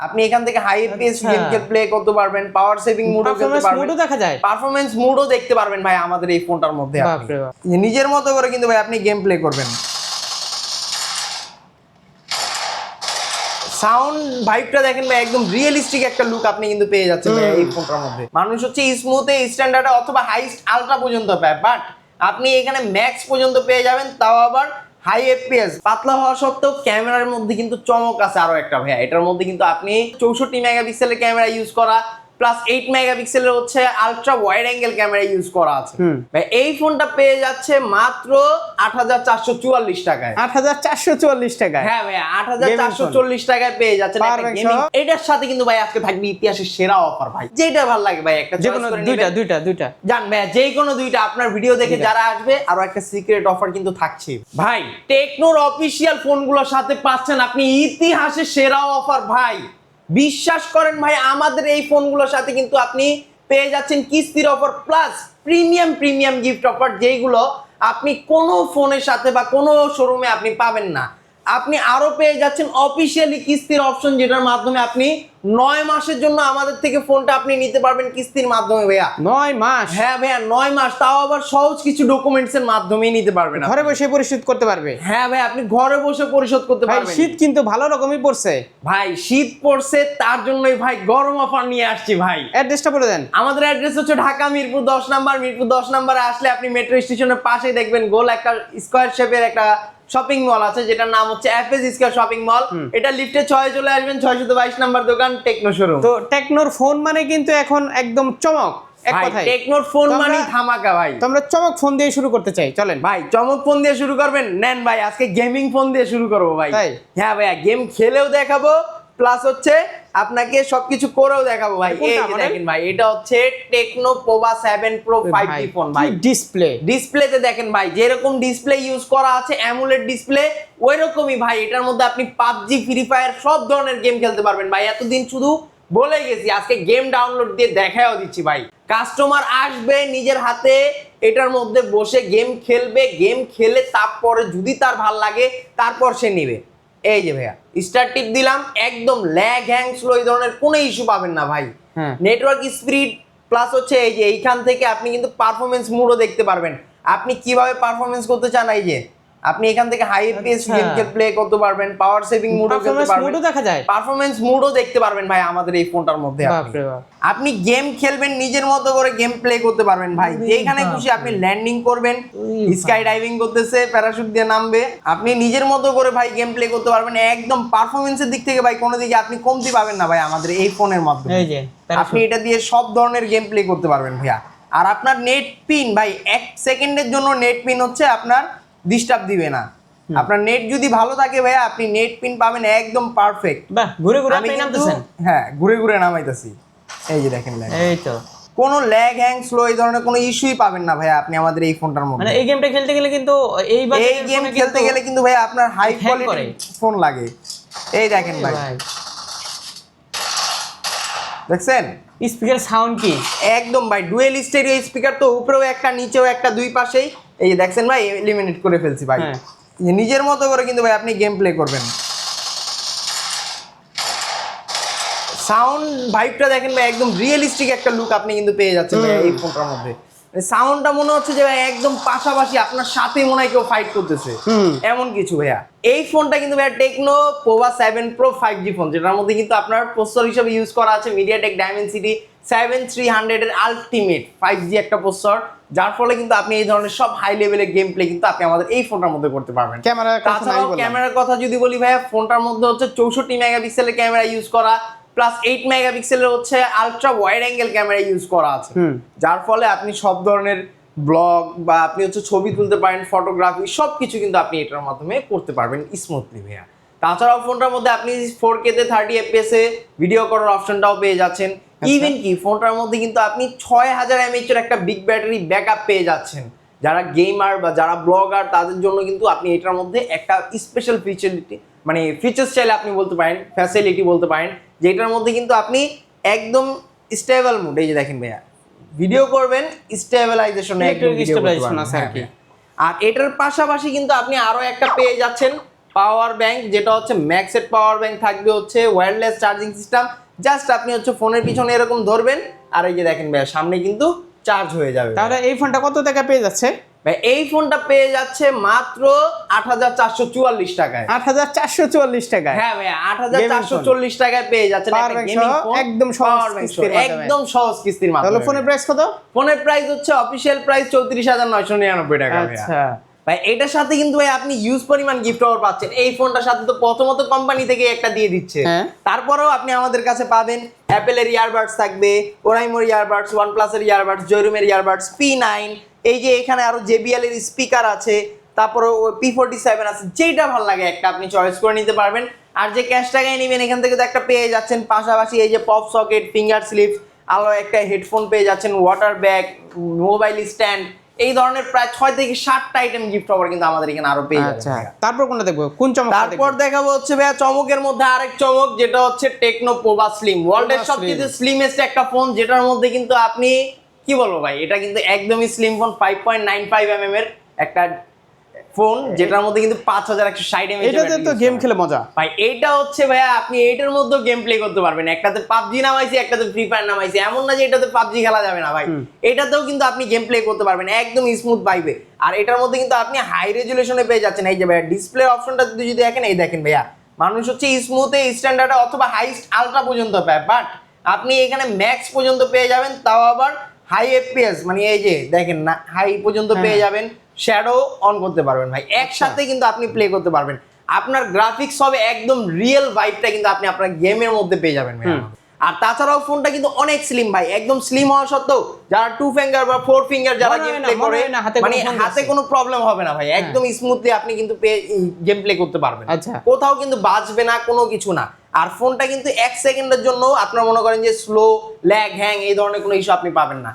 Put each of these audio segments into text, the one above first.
আপনি এখান থেকে হাই এফপিএস আচ্ছা। গেম প্লে করতে পারবেন পাওয়ার সেভিং মোডও খেলতে পারবেন। মোডও দেখা যায়। পারফরম্যান্স মোডও দেখতে পারবেন ভাই আমাদের এই ফোনটার মধ্যে আপনি। নিজের মতো করে কিন্তু ভাই আপনি গেম প্লে করবেন। সাউন্ড ভাইবটা দেখেন ভাই একদম রিয়েলিস্টিক একটা লুক আপনি কিন্তু পেয়ে যাচ্ছেন ভাই এই ফোনটার মধ্যে। মানুষ হচ্ছে স্মুথে স্ট্যান্ডার্ডে অথবা হাইস্ট আলট্রা পর্যন্ত পায় বাট আপনি এখানে ম্যাক্স পর্যন্ত পেয়ে যাবেন তাও আবার হাই এফপিএস পাতলা হওয়া সত্ত্বেও ক্যামেরার মধ্যে কিন্তু চমক আছে আরও একটা ভাইয়া। এটার মধ্যে কিন্তু আপনি চৌষট্টি মেগাপিক্সেলের ক্যামেরা ইউজ করা প্লাস এইট মেগাপিক্সেলের হচ্ছে ultra wide angle camera use করা আছে। এই ফোনটা পেয়ে যাচ্ছে মাত্র আট হাজার চারশো চুয়াল্লিশ টাকায়। আট হাজার চারশো চুয়াল্লিশ টাকায়? হ্যাঁ ভাই আট হাজার চারশো চল্লিশ টাকায় পেয়ে সহ। এটার সাথে কিন্তু ভাই আজকে থাকবে ইতিহাসের সেরা অফার ভাই। যেটা ভালো লাগে ভাই একটা যে কোনো দুইটা দুইটা দুইটা। জান ভাই যে কোনো দুইটা আপনার ভিডিও দেখে যারা আসবে আরও একটা সিক্রেট অফার কিন্তু থাকছে। ভাই টেকনোর অফিসিয়াল ফোনগুলোর সাথে পাচ্ছেন আপনি ইতিহাসের সেরা অফার ভাই। বিশ্বাস করেন ভাই, আমাদের এই ফোনগুলোর সাথে কিন্তু আপনি পেয়ে যাচ্ছেন কিস্তির offer plus premium premium gift offer যেইগুলো আপনি কোনো ফোনের সাথে বা কোনো শোরুমে আপনি পাবেন না। আপনি আরও পেয়ে যাচ্ছেন অফিসিয়ালি কিস্তির অপশন যেটার মাধ্যমে আপনি নয় মাসের জন্য আমাদের থেকে ফোনটা আপনি নিতে পারবেন কিস্তির মাধ্যমে ভাইয়া। নয় মাস? হ্যাঁ ভাইয়া নয় মাস। তাও আবার সহজ কিছু ডকুমেন্টস এর মাধ্যমেই নিতে পারবেন ঘরে বসে পরিশোধ করতে পারবে? হ্যাঁ ভাই আপনি ঘরে বসে পরিশোধ করতে পারবেন। শীত কিন্তু ভালো রকমই পড়ছে। ভাই শীত পড়ছে তার জন্যই ভাই গরম অফার নিয়ে আসছি ভাই। অ্যাড্রেসটা বলে দেন। আমাদের অ্যাড্রেস হচ্ছে ঢাকা মিরপুর দশ নাম্বার। মিরপুর দশ নাম্বারে আসলে আপনি মেট্রো স্টেশনের পাশেই দেখবেন গোল একটা স্কোয়ার শেপের একটা শপিং মল আছে যেটার নাম হচ্ছে এফএস স্কয়ার শপিং মল এটা লিফটে ছয় চলে আসবেন ছয়শত বাইশ নাম্বার দোকান টেকনো শোরুম তো টেকনোর ফোন মানে কিন্তু এখন একদম চমক ভাই টেকনোর ফোন মানে ধামাকা ভাই। চমক ফোন দিয়ে শুরু করতে চাই চলেন। ভাই চমক ফোন দিয়ে শুরু করবেন? নেন ভাই আজকে গেমিং ফোন দিয়ে শুরু করব ভাই? হ্যাঁ ভাইয়া গেম খেলেও দেখাবো প্লাস হচ্ছে আপনাকে সবকিছু করেও দেখাবো ভাই। এই যে দেখেন ভাই এটা হচ্ছে Tecno Pova seven pro five G phone ভাই। ডিসপ্লে ডিসপ্লেতে দেখেন ভাই যেরকম ডিসপ্লে ইউজ করা আছে অ্যামুলেট ডিসপ্লে ওই রকমই ভাই। এটার মধ্যে আপনি পাবজি ফ্রি ফায়ার সব ধরনের গেম খেলতে পারবেন ভাই। এতদিন শুধু বলে গেছি আজকে গেম ডাউনলোড দিয়ে দেখাও দিচ্ছি ভাই। কাস্টমার আসবে নিজের হাতে এটার মধ্যে বসে গেম খেলবে গেম খেলে তারপরে যদি তার ভালো লাগে তারপর সে নেবে। এই যে ভাইয়া স্টার টিপ দিলাম একদম ল্যাগ হ্যাং স্লো এই ধরনের কোনো ইস্যু পাবেন না ভাই। নেটওয়ার্ক স্পিড প্লাস হচ্ছে এই যে এইখান থেকে আপনি কিন্তু পারফরমেন্স মুডও দেখতে পারবেন। আপনি কীভাবে পারফরমেন্স করতে চান এই যে? আপনি এখান থেকে হাই এফপিএস আচ্ছা। গেম প্লে করতে পারবেন পাওয়ার সেভিং মোডও খেলতে পারফরম্যান্স পারবেন। মোডও দেখা যায়। পারফরমেন্স মোডও দেখতে পারবেন ভাই আমাদের এই ফোনটার মধ্যে আপনি। গেম খেলবেন নিজের মতো করে গেম প্লে করতে পারবেন ভাই। যেখানে খুশি আপনি ল্যান্ডিং করবেন স্কাই ডাইভিং করতেছে প্যারাশুট দিয়ে নামবে। আপনি নিজের মতো করে ভাই গেম প্লে করতে পারবেন। একদম পারফরমেন্সের দিক থেকে ভাই কোনো দিকে আপনি কমতি পাবেন না ভাই আমাদের এই ফোনের মাধ্যমে। আপনি এটা দিয়ে সব ধরনের গেম প্লে করতে পারবেন ভাইয়া। আর আপনার নেট পিন ভাই এক সেকেন্ডের জন্য নেট পিন হচ্ছে আপনার ডিস্টার্ব দিবে না। আপনার নেট যদি ভালো থাকে ভাইয়া আপনি নেট পিন পাবেন একদম পারফেক্ট বাহ ঘুরে ঘুরে আমি আপনি নামতেছেন? হ্যাঁ ঘুরে ঘুরে নামাইতেছি। এই যে দেখেন। এই তো। কোনো ল্যাগ হ্যাং স্লো এই ধরনের কোনো ইস্যুই পাবেন না ভাইয়া আপনি আমাদের এই ফোনটার মধ্যে। মানে এই গেমটা খেলতে গেলে কিন্তু এই এই গেম খেলতে গেলে কিন্তু ভাইয়া আপনার হাই। কোয়ালিটি ফোন লাগে। এই দেখেন ভাই। ভাই। দেখছেন? স্পিকার সাউন্ড কি? একদম ভাই ডুয়েল স্টেরিও স্পিকার তো উপরেও একটা নিচেও একটা দুই পাশেই। এই দেখছেন ভাই এলিমিনেট করে ফেলছি ভাই। হ্যাঁ। নিজের মতো করে কিন্তু ভাই আপনি গেম প্লে করবেন। সাউন্ড ভাইবটা দেখেন ভাই একদম রিয়েলিস্টিক একটা লুক আপনি কিন্তু পেয়ে যাচ্ছেন এই ফোনটার মধ্যে। সাউন্ডটা মনে হচ্ছে যে একদম পাশাপাশি আপনার সাথে মনে হয় কেউ ফাইট করতেছে। এমন কিছু ভাইয়া। এই ফোনটা কিন্তু ভাইয়া Tecno Pova seven pro five G phone যেটার মধ্যে কিন্তু আপনার প্রসেসর হিসেবে ইউজ করা আছে মিডিয়াটেক ডায়মেনসিটি সেভেন থ্রি হান্ড্রেডের আলটিমেট ফাইভ জি একটা প্রসেসর যার ফলে কিন্তু আপনি এই ধরনের সব হাই লেভেলের গেম প্লে কিন্তু আপনি আমাদের এই ফোনটার মধ্যে করতে পারবেন। বললাম। ক্যামেরার কথা যদি বলি ভাইয়া ফোনটার মধ্যে হচ্ছে চৌষট্টি মেগাপিক্সেলের ক্যামেরা ইউজ করা প্লাস এইট মেগাপিক্সেলের হচ্ছে ultra wide angle camera use করা আছে। যার ফলে আপনি সব ধরনের ব্লগ বা আপনি হচ্ছে ছবি তুলতে পারেন ফটোগ্রাফি সব কিছু কিন্তু আপনি এটার মাধ্যমে করতে পারবেন স্মুথলি ভাইয়া। তাছাড়াও ফোনটার মধ্যে আপনি ফোর কেতে থার্টি এফপিএস এ ভিডিও করার অপশনটাও পেয়ে যাচ্ছেন। ইভেন কি ফোনটার মধ্যে কিন্তু আপনি ছয় হাজার এমএইচ এর একটা বিগ ব্যাটারি ব্যাকআপ পেয়ে যাচ্ছেন। যারা গেমার বা যারা ব্লগার তাদের জন্য কিন্তু আপনি এটার মধ্যে একটা স্পেশাল ফিচারিটি মানে ফিচার্স চাইলে আপনি বলতে পারেন ফ্যাসিলিটি বলতে পারেন। যেটার মধ্যে কিন্তু আপনি একদম স্টেবল মুড এই যে দেখেন ভাইয়া। ভিডিও করবেন স্টেবিলাইজেশনে একদম পারবেন। আছে আর হ্যাঁ, কি। হ্যাঁ। আর এটার পাশাপাশি কিন্তু আপনি আরও একটা পেয়ে যাচ্ছেন পাওয়ার ব্যাংক যেটা হচ্ছে ম্যাক্সেট পাওয়ার ব্যাংক থাকবে হচ্ছে ওয়্যারলেস চার্জিং সিস্টেম জাস্ট আপনি হচ্ছে ফোনের পিছনে এরকম ধরবেন আর এই যে দেখেন ভাইয়া সামনে কিন্তু চার্জ হয়ে যাবে। তাহলে এই ফোনটা কত টাকা পেয়ে যাচ্ছে? ভাই এই ফোনটা পেয়ে যাচ্ছে মাত্র আট হাজার চারশো চুয়াল্লিশ টাকায়। আট হাজার চারশো চুয়াল্লিশ টাকায়? হ্যাঁ ভাই আট হাজার চারশো চল্লিশ টাকায় পেয়ে phone, একদম সহজ। একদম সহজ কিস্তির মাধ্যমে। ফোনের প্রাইস কত? ফোনের প্রাইস হচ্ছে অফিসিয়াল প্রাইস চৌত্রিশ হাজার নয়শো নিরানব্বই টাকা। আচ্ছা। ভাই এটার সাথে কিন্তু ভাই আপনি ইউজ পরিমাণ গিফট অফার পাচ্ছেন। এই ফোনটার সাথে তো প্রথমত কোম্পানি থেকে একটা দিয়ে দিচ্ছে। হ্যাঁ। তারপরেও আপনি আমাদের কাছে পাবেন অ্যাপেলের ইয়ারবাডস থাকবে ওরাইমোর ইয়ারবাডস ওয়ানপ্লাসের ইয়ারবাডস জয়রুমের ইয়ারবাডস পি নাইন এই যে এখানে আরও জেবিএল এর স্পিকার আছে তারপরে পি ফোর্টি সেভেন আছে যেটা ভালো লাগে একটা আপনি চয়েস করে নিতে পারবেন। আর যে ক্যাশ টাকায় নেবেন এখান থেকে তো একটা পেয়ে যাচ্ছেন। পাশাপাশি এই যে পপ সকেট ফিঙ্গার স্লিপস আরও একটা হেডফোন পেয়ে যাচ্ছেন ওয়াটার ব্যাগ মোবাইল স্ট্যান্ড এই ধরনের প্রায় ছয় থেকে সাতটা আইটেম গিফট অফার কিন্তু আমাদের এখানে আরও পেয়ে আচ্ছা যাচ্ছে তারপর কোনটা দেখব? কোন চমক তারপর দেখাবো? হচ্ছে ভাইয়া চমকের মধ্যে আরেক চমক যেটা হচ্ছে টেকনো পোবা স্লিম ওয়ার্ল্ডের সবচেয়ে। স্লিমেস্ট একটা ফোন যেটার মধ্যে কিন্তু আপনি কি বলব ভাই? এটা কিন্তু একদমই slim phone five point nine five M এর একটা ফোন যেটার মধ্যে কিন্তু পাঁচ হাজার একশো ষাট এম এটাতে তো গেম খেলে মজা। ভাই এটা হচ্ছে ভাইয়া আপনি এইটার মধ্যেও গেম প্লে করতে পারবেন। একটাতে পাবজি নামাইছি একটাতে ফ্রি ফায়ার নামাইছি। এমন না যে এটাতে পাবজি খেলা যাবে না ভাই। এটাতেও কিন্তু আপনি গেম প্লে করতে পারবেন একদম স্মুথ ভাইবে আর এটার মধ্যে কিন্তু আপনি হাই রেজুলেশনে পেয়ে যাচ্ছেন। এই যে ভাইয়া ডিসপ্লে অপশনটা যদি যদি দেখেন এই দেখেন ভাইয়া। মানুষ হচ্ছে স্মুথে স্ট্যান্ডার্ডে অথবা হাইস্ট আলট্রা পর্যন্ত পায়। বাট আপনি এখানে ম্যাক্স পর্যন্ত পেয়ে যাবেন তাও আবার হাই এফপিএস মানে এই যে দেখেন না হাই পর্যন্ত পেয়ে যাবেন শ্যাডো অন করতে পারবেন ভাই। একসাথে কিন্তু আপনি প্লে করতে পারবেন। আপনার গ্রাফিক্স হবে একদম রিয়েল ভাইবটা কিন্তু আপনি আপনার গেমের মধ্যে পেয়ে যাবেন আর তাছাড়াও ফোনটা কিন্তু অনেক স্লিম ভাই একদম স্লিম হওয়া সত্ত্বেও যারা টু ফিঙ্গার বা ফোর ফিঙ্গার যারা গেম প্লে করে মানে হাতে। কোনো প্রবলেম হবে না ভাই একদম স্মুথলি আপনি কিন্তু গেম প্লে করতে পারবেন। আচ্ছা। কোথাও কিন্তু বাজবে না কোনো কিছু না। আর ফোনটা কিন্তু এক সেকেন্ডের জন্য আপনার মনে করেন যে স্লো ল্যাগ হ্যাং এই ধরনের কোনো ইস্যু আপনি পাবেন না।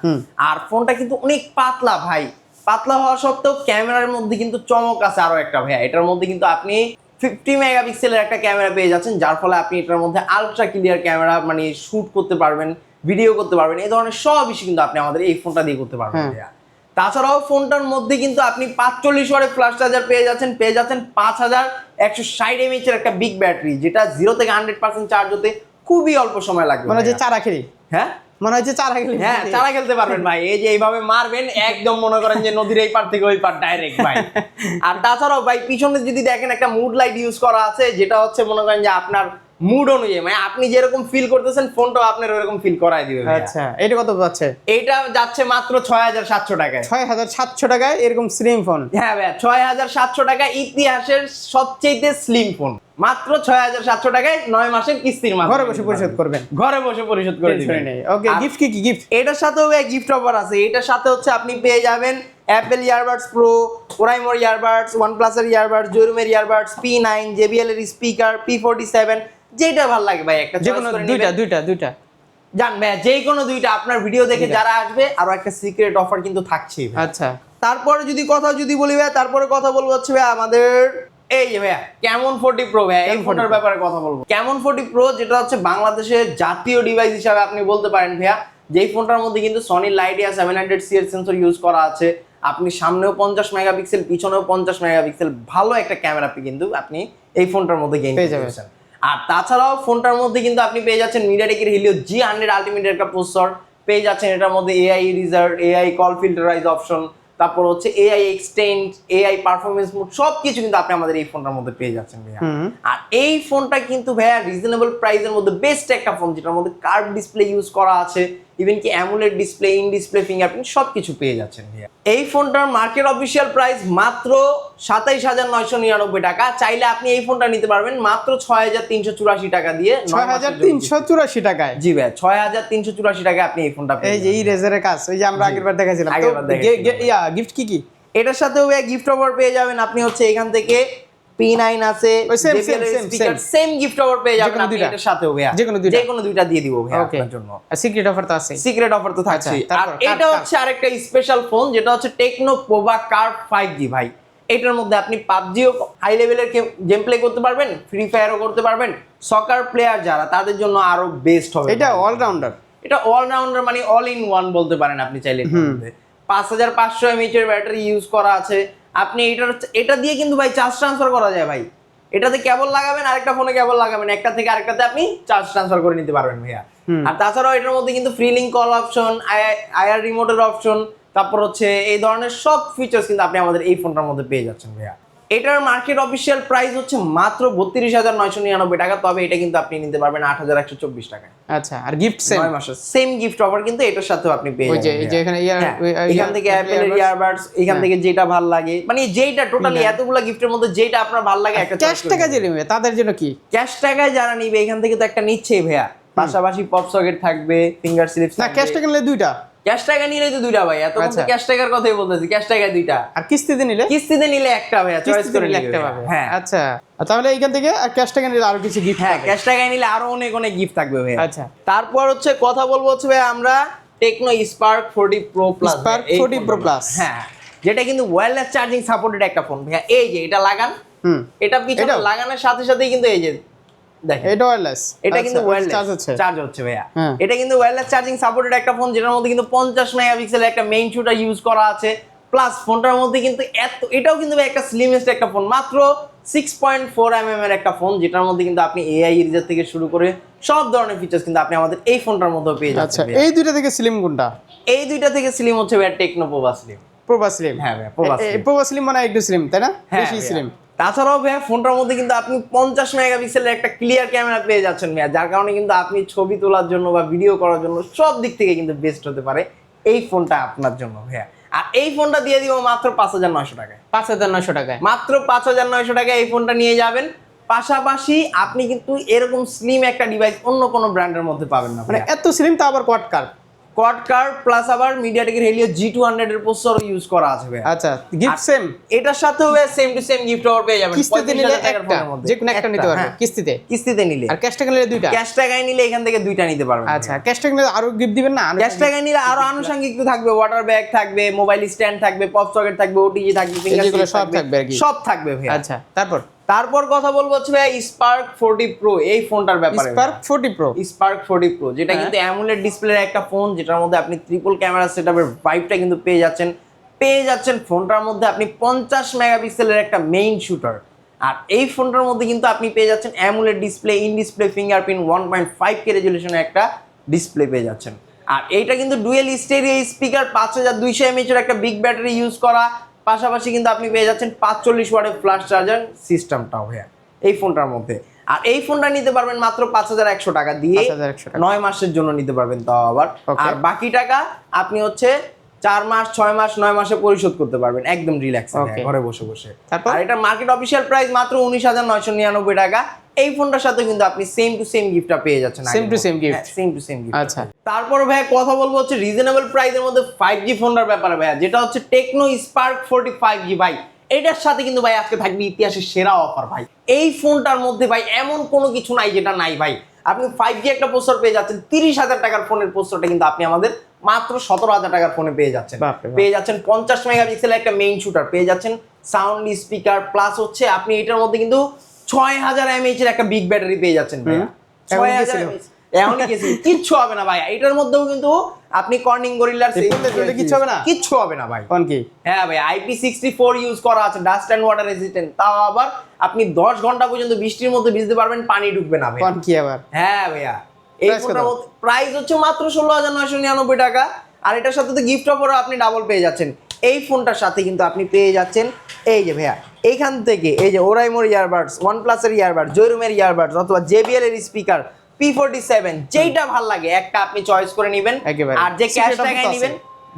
আর ফোনটা কিন্তু অনেক পাতলা ভাই। পাতলা হওয়া সত্ত্বেও ক্যামেরার মধ্যে কিন্তু চমক আছে আরও একটা ভাইয়া। এটার মধ্যে কিন্তু আপনি ফিফটি মেগাপিক্সেলের একটা ক্যামেরা পেয়ে যাচ্ছেন যার ফলে আপনি এটার মধ্যে আলট্রা ক্লিয়ার ক্যামেরা মানে শুট করতে পারবেন ভিডিও করতে পারবেন এই ধরনের সব ইস্যু কিন্তু আপনি আমাদের এই ফোনটা দিয়ে করতে পারবেন হ্যাঁ। ভাইয়া। তাছাড়াও ফোনটার মধ্যে কিন্তু আপনি পাঁচচল্লিশ ওয়ারের ফ্লাশ চার্জার পেয়ে যাচ্ছেন পেয়ে যাচ্ছেন পাঁচ হাজার একশো ষাট এমএইচ এর একটা বিগ ব্যাটারি যেটা জিরো থেকে হান্ড্রেড পার্সেন্ট চার্জ হতে খুবই অল্প সময় লাগবে মনে ভাইয়া। চারা খেলি। হ্যাঁ? মনে হচ্ছে চারা খেলি। হ্যাঁ চারা খেলতে পারবেন ভাই। এই যে এইভাবে মারবেন একদম মনে করেন যে নদীর এই পার থেকে ওই পার ডাইরেক্ট ভাই। আর তাছাড়াও ভাই পিছনে যদি দেখেন একটা মুড লাইট ইউজ করা আছে যেটা হচ্ছে মনে করেন যে আপনার মুড অনুযায়ী মানে আপনি যেরকম ফিল করতেছেন ফোনটাও আপনার ওরকম ফিল করাই দিবে আচ্ছা এটা কত যাচ্ছে? এইটা যাচ্ছে মাত্র ছয় হাজার সাতশো টাকায়। ছয় হাজার সাতশো টাকায় এরকম স্লিম ফোন হ্যাঁ ভাইয়া ছয় হাজার সাতশো টাকা ইতিহাসের সবচেয়ে স্লিম ফোন মাত্র ছয় হাজার সাতশো টাকায় নয় মাসের কিস্তির মাধ্যমে ঘরে বসে পরিশোধ করবেন। ঘরে বসে পরিশোধ করে দিবেন। ওকে গিফট কি কি? গিফট এটার সাথেও গিফট অফার আছে। এটার সাথে হচ্ছে আপনি পেয়ে যাবেন অ্যাপেল ইয়ারবাডস প্রো ওরাইমোর ইয়ারবাডস ওয়ানপ্লাসের ইয়ারবাডস জরুমের ইয়ারবাডস পি নাইন জেবিএল এর স্পিকার পি ফোর্টি সেভেন যেটা ভালো লাগে ভাই একটা যে কোনো দুইটা দুইটা দুইটা। জান ভাইয়া যে কোনো দুইটা আপনার ভিডিও দেখে যারা আসবে আরও একটা সিক্রেট অফার কিন্তু থাকছেই ভাই। আচ্ছা। তারপরে যদি কথা যদি বলি ভাইয়া তারপরে কথা বলব হচ্ছে ভাইয়া আমাদের এই যে ভাইয়া কেমন ফোর্টি প্রো ভাইয়া এই Camon 40 ফোনটার ব্যাপারে কথা বলব। কেমন ফোর্টি প্রো যেটা হচ্ছে বাংলাদেশের জাতীয় ডিভাইস হিসাবে আপনি বলতে পারেন ভাইয়া যেই ফোনটার মধ্যে কিন্তু Sony Lytia seven hundred C এর সেন্সর ইউজ করা আছে আপনি সামনেও পঞ্চাশ মেগাপিক্সেল পিছনেও পঞ্চাশ মেগাপিক্সেল ভালো একটা ক্যামেরা কিন্তু আপনি এই ফোনটার মধ্যে গেম পেয়ে যাবেন। আর তাছাড়াও ফোনটার মধ্যে কিন্তু আপনি পেয়ে যাচ্ছেন মিডিয়াটেকের হিলিও জি হান্ড্রেড আলটিমেট একটা প্রসেসর পেয়ে যাচ্ছেন এটার মধ্যে AI reserve AI call filterise option তারপর হচ্ছে AI extend AI performance mode সব কিছু কিন্তু আপনি আমাদের এই ফোনটার মধ্যে পেয়ে যাচ্ছেন ভাইয়া। আর এই ফোনটা কিন্তু ভাইয়া রিজনেবল প্রাইসের মধ্যে বেস্ট একটা ফোন যেটার মধ্যে কার্ভ ডিসপ্লে ইউজ করা আছে। ইভেন কি AMOLED display in display fingerprint সব কিছু পেয়ে যাচ্ছেন ভাইয়া। এই ফোনটার মার্কেট অফিসিয়াল প্রাইস মাত্র সাতাইশ হাজার নয়শো নিরানব্বই টাকা। চাইলে আপনি এই ফোনটা নিতে পারবেন মাত্র ছয় হাজার তিনশো চুরাশি টাকা দিয়ে ছয় হাজার তিনশো চুরাশি টাকায়? জি ভাই ছয় হাজার তিনশো চুরাশি টাকায় আপনি এই ফোনটা পেয়ে এই যে। এই রেজারের কাজ ওই যে আমরা আগের বার দেখাছিলাম আগের বার ইয়া গিফট কি কি? এটার সাথেও গিফট অফার পেয়ে যাবেন। আপনি হচ্ছে এখান থেকে পি নাইন আছে. সেম গিফট অফার পেয়ে যাবেন আপনি এটার সাথেও ভাইয়া। যেকোনো দুইটা। যে কোনো দুইটা দিয়ে দিব ভাইয়া আপনার জন্য। সিক্রেট অফার তো আছে সিক্রেট অফার তো থাকছে আচ্ছা, আর এটা হচ্ছে আরেকটা স্পেশাল ফোন যেটা হচ্ছে টেকনো পোভা ফাইভ জি ভাই। এটার মধ্যে আপনি পাবজিও হাই লেভেলের গেম প্লে করতে পারবেন ফ্রি ফায়ারও করতে পারবেন। সকার প্লেয়ার যারা তাদের জন্য আরও বেস্ট হবে এটা অলরাউন্ডার এটা অলরাউন্ডার মানে অল ইন ওয়ান বলতে পারেন আপনি চাইলে পাঁচ হাজার পাঁচশো এমএইচ এর ব্যাটারি ইউজ করা আছে। আপনি এটার এটা দিয়ে কিন্তু ভাই চার্জ ট্রান্সফার করা যায় ভাই। এটাতে কেবল লাগাবেন আরেকটা ফোনে কেবল লাগাবেন একটা থেকে আরেকটাতে আপনি চার্জ ট্রান্সফার করে নিতে পারবেন ভাইয়া। আর তাছাড়াও এটার মধ্যে কিন্তু free link call option IR রিমোটের option তারপর হচ্ছে এই ধরনের সব ফিচার্স কিন্তু আপনি আমাদের এই ফোনটার মধ্যে পেয়ে যাচ্ছেন ভাইয়া। এটার মার্কেট অফিসিয়াল প্রাইস হচ্ছে মাত্র বত্রিশ হাজার নয়শো নিরানব্বই টাকা তবে এটা কিন্তু আপনি নিতে পারবেন আট হাজার একশো চব্বিশ টাকায়। আচ্ছা আর গিফট সেম নয় মাসের সেম গিফট অফার কিন্তু এটার সাথেও আপনি পেয়ে যাবেন এখানে হ্যাঁ, এখান থেকে অ্যাপেলের। ইয়ারবাডস এখান থেকে যেটা ভালো লাগে মানে যেইটা টোটালি এতগুলা গিফটের মধ্যে যেটা আপনার ভালো লাগে একটা ক্যাশ টাকা যে নেবে তাদের জন্য কি? ক্যাশ টাকায় যারা নিবে এখান থেকে তো একটা নিচ্ছেই ভাইয়া। পাশাপাশি পপ সকেট থাকবে ফিঙ্গার স্লিপ না ক্যাশ টাকা নিলে দুইটা। ক্যাশ টাকা নিলেই তো দুইটা ভাই এত আচ্ছা। ক্যাশ টাকার কথাই বলতেছি ক্যাশ টাকায় দুইটা। আর কিস্তিতে নিলে? কিস্তিতে নিলে একটা ভাইয়া চয়েস করে নিলে নিলে একটা পাবে। হ্যাঁ। আচ্ছা। তাহলে এইখান থেকে ক্যাশ টাকা নিলে আরও কিছু গিফট হ্যাঁ ক্যাশ টাকায় নিলে আরও অনেক অনেক গিফট থাকবে ভাইয়া আচ্ছা। তারপর হচ্ছে কথা বলব হচ্ছে ভাই আমরা Tecno Spark forty pro plus Spark 40 Pro Plus। হ্যাঁ যেটা কিন্তু ওয়্যারলেস চার্জিং সাপোর্টেড একটা ফোন ভাইয়া এই যে এটা লাগান। হুম। এটা পিছনে লাগানোর সাথে সাথেই কিন্তু এই যে দেখেন। এটা ওয়্যারলেস এটা কিন্তু ওয়্যারলেস চার্জ হচ্ছে। ভাইয়া। হ্যাঁ। এটা কিন্তু ওয়্যারলেস চার্জিং সাপোর্টেড একটা ফোন যেটার মধ্যে কিন্তু পঞ্চাশ মেগাপিক্সেলের একটা মেইন শুটার ইউজ করা আছে। প্লাস ফোনটার মধ্যে কিন্তু এত এটাও কিন্তু একটা স্লিমেস্ট একটা ফোন মাত্র সিক্স পয়েন্ট ফোর এম এর একটা ফোন যেটার মধ্যে কিন্তু আপনি এআই ইরিজার থেকে শুরু করে সব ধরনের ফিচার্স কিন্তু আপনি আমাদের এই ফোনটার মধ্যে পেয়ে আচ্ছা যাচ্ছেন এই দুইটা থেকে স্লিম কোনটা? এই দুইটা থেকে স্লিম হচ্ছে ভাইয়া টেকনো পোভা স্লিম হ্যাঁ ভাইয়া স্লিম মানে একটু স্লিম তাই না? হ্যাঁ বেশি স্লিম তাছাড়াও ভাইয়া ফোনটার মধ্যে কিন্তু আপনি পঞ্চাশ মেগাপিক্সেলের একটা ক্লিয়ার ক্যামেরা পেয়ে যাচ্ছেন ভাইয়া যার কারণে কিন্তু আপনি ছবি তোলার জন্য বা ভিডিও করার জন্য সব দিক থেকে কিন্তু বেস্ট হতে পারে এই ফোনটা আপনার জন্য ভাইয়া। আর এই ফোনটা দিয়ে দিব মাত্র পাঁচ হাজার নয়শো টাকায়। পাঁচ হাজার নয়শো টাকায়। মাত্র পাঁচ হাজার নয়শো টাকায় এই ফোনটা নিয়ে যাবেন। পাশাপাশি আপনি কিন্তু এরকম স্লিম একটা ডিভাইস অন্য কোনো ব্র্যান্ডের মধ্যে পাবেন না মানে এত স্লিম তো আবার quad core quad core plus আবার মিডিয়াটেকের হেলিও জি টু হান্ড্রেড এর প্রসেসর ইউজ করা আছে আচ্ছা গিফট সেম এটার সাথেও same to same gift offer পেয়ে যাবেন। কিস্তিতে নিলে একটা। যে কোনো একটা নিতে পারবে হ্যাঁ। কিস্তিতে। কিস্তিতে নিলে। আর ক্যাশ টাকা নিলে দুইটা? ক্যাশ টাকায় নিলে এখান থেকে দুইটা নিতে পারবেন আচ্ছা ক্যাশ টাকা নিলে আরও গিফট দিবেন না? ক্যাশ টাকায় নিলে আরও আনুষঙ্গিক তো থাকবে ওয়াটার ব্যাগ থাকবে মোবাইল স্ট্যান্ড থাকবে পপ সকেট থাকবে ওটিজি থাকবে যেগুলো সব থাকবে। সব থাকবে ভাই আচ্ছা তারপর? তারপর কথা বলব হচ্ছে ভাই স্পার্ক 40 প্রো এই ফোনটার ব্যাপারে Spark forty pro Spark 40 pro যেটা হ্যাঁ। কিন্তু অ্যামুলেট ডিসপ্লের একটা ফোন যেটার মধ্যে আপনি ট্রিপল ক্যামেরা সেটআপের ভাইবটা কিন্তু পেয়ে যাচ্ছেন। পেয়ে যাচ্ছেন ফোনটার মধ্যে আপনি পঞ্চাশ মেগাপিক্সেলের একটা মেইন শুটার আর এই ফোনটার মধ্যে কিন্তু আপনি পেয়ে যাচ্ছেন AMOLED display in display fingerprint one point five K রেজলিউশনের একটা ডিসপ্লে পেয়ে যাচ্ছেন। আর এইটা কিন্তু ডুয়েল স্টেরিও স্পিকার পাঁচ হাজার দুইশো এমএচের একটা বিগ ব্যাটারি ইউজ করা। পাশাপাশি কিন্তু আপনি পেয়ে যাচ্ছেন পাঁচচল্লিশ ওয়ার্ডের ফ্ল্যাশ চার্জার সিস্টেমটাও হ্যাঁ এই ফোনটার মধ্যে। আর এই ফোনটা নিতে পারবেন মাত্র পাঁচ হাজার একশো টাকা দিয়ে 5,100 টাকা। নয় মাসের জন্য নিতে পারবেন তাও আবার। আর বাকি টাকা আপনি হচ্ছে চার মাস ছয় মাস নয় মাসে পরিশোধ করতে পারবেন। একদম রিল্যাক্স ঘরে বসে বসে। আর এটা মার্কেট অফিসিয়াল প্রাইস মাত্র উনিশ হাজার নয়শো নিরানব্বই টাকা। এই ফোনটার সাথে কিন্তু আপনি সেম টু সেম গিফটটা পেয়ে যাচ্ছেন Same to same gift। Same to same gift আচ্ছা। তারপর ভাই কথা বলব হচ্ছে রিজনেবল প্রাইসের মধ্যে ফাইভ জি ফোনটার ব্যাপারে ভাইয়া যেটা হচ্ছে Tecno Spark forty five G ভাই। এটার সাথে কিন্তু ভাই আজকে থাকবে ইতিহাসের সেরা অফার ভাই। এই ফোনটার মধ্যে ভাই এমন কোনো কিছু নাই যেটা নাই ভাই। আপনি ফাইভ জি একটা প্রসেসর পেয়ে যাচ্ছেন তিরিশ হাজার টাকার ফোনের প্রসেসরটা কিন্তু আপনি আমাদের মাত্র সতেরো হাজার টাকার ফোনে পেয়ে যাচ্ছেন। পেয়ে যাচ্ছেন পঞ্চাশ মেগাপিক্সেলের একটা মেইন শুটার পেয়ে যাচ্ছেন সাউন্ড স্পিকার প্লাস হচ্ছে আপনি এটার মধ্যে কিন্তু ছয় হাজার এমএইচ এর একটা বিগ ব্যাটারি পেয়ে যাচ্ছেন ভাইয়া। ছয় হাজার এমনই কিছু কিচ্ছু হবে না ভাই এটার মধ্যেও কিন্তু আপনি কর্নিং চললে কিচ্ছু হবে না? কিচ্ছু হবে না ভাই। কোন কি? হ্যাঁ ভাই আইপি সিক্সটি ফোর ইউজ করা আছে ডাস্ট অ্যান্ড ওয়াটার রেজিস্ট্যান্ট তাও আবার আপনি দশ ঘণ্টা পর্যন্ত বৃষ্টির মধ্যে ভিজতে পারবেন পানি ঢুকবে না কোন কি আবার? হ্যাঁ ভাইয়া। এই প্রাইস হচ্ছে মাত্র ষোলো হাজার নয়শো নিরানব্বই টাকা। আর এটার সাথে তো গিফট অফারও আপনি ডাবল পেয়ে যাচ্ছেন। এই ফোনটার সাথে কিন্তু আপনি পেয়ে যাচ্ছেন এই যে ভাইয়া এইখান থেকে এই যে ওরাইমোর ইয়ারবাডস ওয়ান প্লাসের ইয়ারবাডস জয়রুমের ইয়ারবাডস অথবা জেবিএল এর স্পিকার পি ফোরটি সেভেন যেইটা ভালো লাগে একটা আপনি চয়েস করে নেবেন। একেবারে। আর যে ক্যাশ টাকায় নেবেন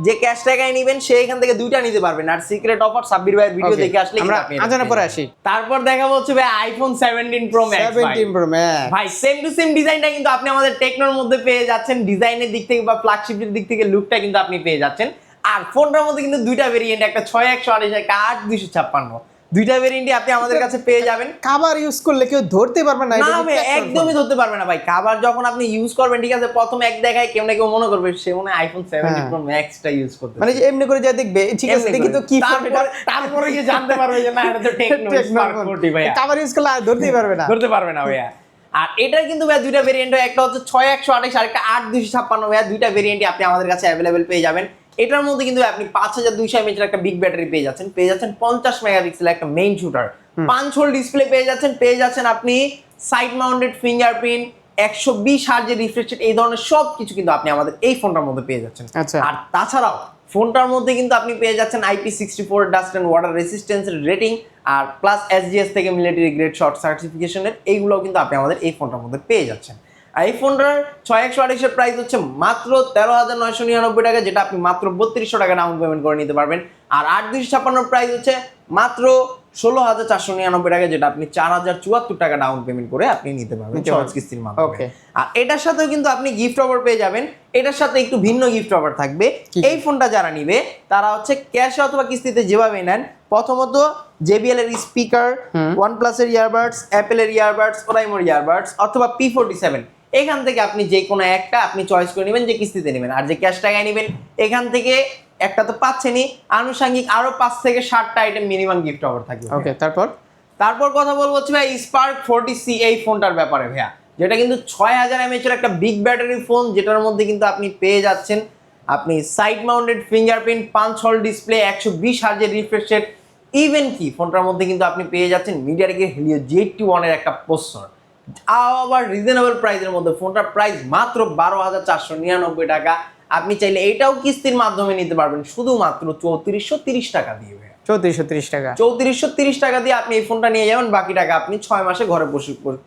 যে ক্যাশ টাকায় নেবেন সে এখান থেকে দুইটা নিতে পারবেন। আর সিক্রেট অফার সাব্বির ভাইয়ের ভিডিও দেখে আসলে আমরা আজানের পরে আসি। তারপর দেখাবো হচ্ছে ভাই iPhone seventeen pro max seventeen pro max ভাই সেম টু সেম ডিজাইনটা কিন্তু আপনি আমাদের টেকনোর মধ্যে পেয়ে যাচ্ছেন। ডিজাইনের দিক থেকে বা ফ্ল্যাগশিপের দিক থেকে লুকটা কিন্তু আপনি পেয়ে যাচ্ছেন। আর ফোনটার মধ্যে কিন্তু দুইটা ভেরিয়েন্ট একটা ছয় একশো আঠাশ একটা আট দুইশো ছাপ্পান্ন। দুইটা ভেরিয়েন্টই আপনি আমাদের কাছে পেয়ে যাবেন। কাবার ইউজ করলে কেউ ধরতে পারবে না না ভাই একদমই ধরতে পারবে না ভাই। খাবার যখন আপনি ইউজ করবেন ঠিক আছে প্রথম এক দেখায় কেউ না কেউ মনে করবে সে মনে আইফোন সেভেন্টি হ্যাঁ। প্রো ম্যাক্সটা ইউজ করতে মানে এমনি করে যা দেখবে ঠিক আছে দেখি তো কি তারপরে তারপরে গিয়ে জানতে পারবে যে না এটা তো টেকনো স্পার্ক 40 ভাইয়া। কাবার ইউজ করলে ধরতেই পারবে না। ধরতে পারবে না ভাইয়া। আর এটার কিন্তু ভাইয়া দুইটা ভেরিয়েন্ট একটা হচ্ছে ছয় একশো আঠাশ আর একটা আট দুইশো ছাপ্পান্ন ভাইয়া। দুইটা ভেরিয়েন্টই আপনি আমাদের কাছে অ্যাভেলেবেল পেয়ে যাবেন। এটার মধ্যে কিন্তু আপনি পাঁচ হাজার দুইশো এমএচের একটা বিগ ব্যাটারি পেয়ে যাচ্ছেন। পেয়ে যাচ্ছেন পঞ্চাশ মেগাপিক্সেল একটা মেইন শুটার পাঁচ হোল ডিসপ্লে পেয়ে যাচ্ছেন পেয়ে যাচ্ছেন আপনি সাইড মাউন্টেড ফিঙ্গারপ্রিন্ট একশো বিশ হার্জের রিফ্রেশ এই ধরনের সব কিছু কিন্তু আপনি আমাদের এই ফোনটার মধ্যে পেয়ে যাচ্ছেন। আচ্ছা। আর তাছাড়াও ফোনটার মধ্যে কিন্তু আপনি পেয়ে যাচ্ছেন IP sixty four dust and water রেসিস্টেন্সের rating আর প্লাস এসজিএস থেকে মিলিটারি গ্রেড শর্ট সার্টিফিকেশনের এইগুলোও কিন্তু আপনি আমাদের এই ফোনটার মধ্যে পেয়ে যাচ্ছেন। আর এই ফোনটার ছয় একশো আড়াইশের প্রাইস হচ্ছে মাত্র তেরো হাজার নয়শো নিরানব্বই টাকা যেটা আপনি মাত্র বত্রিশশো টাকা ডাউন পেমেন্ট করে নিতে পারবেন। আর আট দুইশো ছাপ্পান্নর প্রাইস হচ্ছে মাত্র ষোলো হাজার চারশো নিরানব্বই টাকা যেটা আপনি চার হাজার চুয়াত্তর টাকা ডাউন পেমেন্ট করে আপনি নিতে পারবেন সহজ কিস্তির মাধ্যমে. আর এটার সাথেও কিন্তু আপনি গিফট অফার পেয়ে যাবেন। এটার সাথে একটু ভিন্ন গিফট অফার থাকবে। এই ফোনটা যারা নিবে তারা হচ্ছে ক্যাশে অথবা কিস্তিতে যেভাবে নেন প্রথমত জেবিএল এর স্পিকার ওয়ানপ্লাস এর ইয়ারবাডস অ্যাপেল এর ইয়ারবাডস ওরাইমোর ইয়ারবাডস অথবা পি ফোর্টি সেভেন এখান থেকে আপনি যে কোনো একটা আপনি চয়েস করে নেবেন যে কিস্তিতে নেবেন। আর যে ক্যাশ টাকায় নেবেন এখান থেকে একটা তো পাচ্ছেনই। আনুষঙ্গিক আরও পাঁচ থেকে ষাটটা আইটেম মিনিমাম গিফট অফার থাকবে। ওকে তারপর? তারপর কথা বলব হচ্ছে ভাই স্পার্ক ফোরটি সি এই ফোনটার ব্যাপারে ভাইয়া। যেটা কিন্তু ছয় হাজার এমএচ এর একটা বিগ ব্যাটারি ফোন যেটার মধ্যে কিন্তু আপনি পেয়ে যাচ্ছেন। আপনি সাইড মাউন্টেড ফিঙ্গারপ্রিন্ট পাঁচ হল ডিসপ্লে একশো বিশ হাজার রিফ্রেশ রেট ইভেন কি ফোনটার মধ্যে কিন্তু আপনি পেয়ে যাচ্ছেন। মিডিয়াটেকের হেলিও জি এইটটি ওয়ানের একটা প্রসেসর আবার রিজনেবল প্রাইসের মধ্যে। ফোনটার প্রাইস মাত্র বারো হাজার চারশো নিরানব্বই টাকা। আপনি চাইলে এটাও কিস্তির মাধ্যমে নিতে পারবেন। শুধুমাত্র চৌত্রিশশো তিরিশ টাকা দিয়ে চৌত্রিশশো তিরিশ টাকা। চৌত্রিশশো তিরিশ টাকা দিয়ে আপনি এই ফোনটা নিয়ে যাবেন। বাকি টাকা আপনি ছয় মাসে ঘরে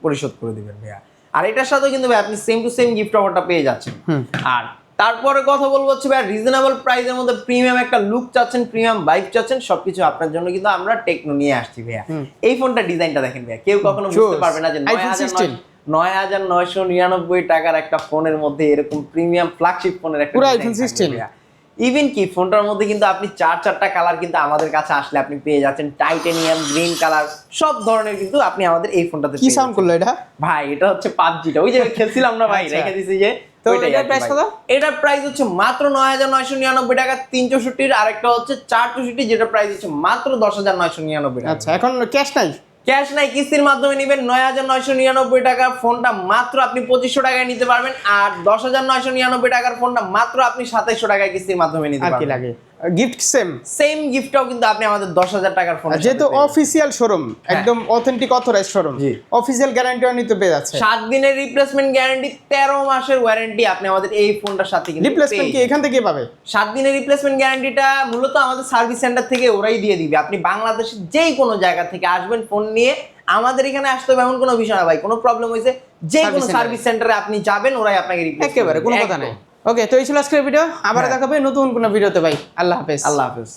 পরিশোধ করে- দিবেন ভাইয়া। আর এটার সাথে কিন্তু ভাই আপনি সেম টু সেম গিফট অফারটা পেয়ে যাচ্ছেন। আর তারপরে কথা বলব হচ্ছে ভাই রিজনেবল প্রাইসের মধ্যে প্রিমিয়াম একটা লুক চাচ্ছেন প্রিমিয়াম বাইক চাচ্ছেন সবকিছু আপনার জন্য কিন্তু আমরা টেকনো নিয়ে আসছি ভাইয়া। এই ফোনটা ডিজাইনটা দেখেন ভাইয়া কেউ কখনো বুঝতে পারবে না যে নয় হাজার নয় হাজার নয়শো নিরানব্বই টাকার একটা ফোনের মধ্যে এরকম প্রিমিয়াম ফ্ল্যাগশিপ ফোনের একটা পুরো design iPhone থাকবে 16 ভাইয়া। ইভেন কি ফোনটার মধ্যে কিন্তু আপনি চার চারটা কালার কিন্তু আমাদের কাছে আসলে আপনি পেয়ে যাচ্ছেন টাইটেনিয়াম গ্রিন কালার সব ধরনের কিন্তু আপনি আমাদের এই ফোনটাতে কি সাউন্ড করল এটা ভাই এটা হচ্ছে পাবজিটা ওই যে খেলছিলাম না ভাই আচ্ছা। রেখে দিছি যে তো এটার আর। কত? এটার প্রাইস হচ্ছে মাত্র নয় হাজার নয়শো নিরানব্বই টাকা তিন চৌষট্টির আরেকটা হচ্ছে চার চৌষট্টি যেটা প্রাইস হচ্ছে মাত্র দশ হাজার নয়শো নিরানব্বই টাকা আচ্ছা এখন ক্যাশ নাই ক্যাশ নাই কিস্তির মাধ্যমে নেবেন নয় হাজার নয়শো নিরানব্বই টাকার ফোনটা মাত্র আপনি পঁচিশশো টাকায় নিতে পারবেন। আর দশ হাজার নয়শো নিরানব্বই টাকার ফোনটা মাত্র আপনি সাতাইশশো টাকায় কিস্তির মাধ্যমে নিতে পারবেন। লাগে? গিফট সেম সেম গিফটটাও কিন্তু আপনি আমাদের দশ হাজার টাকার ফোন যেহেতু অফিসিয়াল শোরুম একদম অথেন্টিক অথরাইজ শোরুম। অফিসিয়াল গ্যারান্টিও নিতে পেয়ে যাচ্ছে। সাত দিনের রিপ্লেসমেন্ট গ্যারান্টি তেরো মাসের ওয়ারেন্টি আপনি আমাদের এই ফোনটার সাথে রিপ্লেসমেন্ট কি? এখান থেকে পাবে? সাত দিনের রিপ্লেসমেন্ট গ্যারান্টিটা মূলত আমাদের সার্ভিস সেন্টার থেকে ওরাই দিয়ে দিবে। আপনি বাংলাদেশের যেই কোনো জায়গা থেকে আসবেন ফোন নিয়ে। আমাদের এখানে আসতে হবে এমন কোনো বিষয় না ভাই কোনো প্রবলেম হয়েছে? যে কোনো সার্ভিস সেন্টারে আপনি যাবেন ওরাই আপনাকে একেবারে কোনো কথা নাই। ওকে তো এই ছিল আজকের ভিডিও আবার হ্যাঁ। দেখাবে নতুন কোনো ভিডিওতে ভাই। আল্লাহ হাফেজ। আল্লাহ হাফেজ।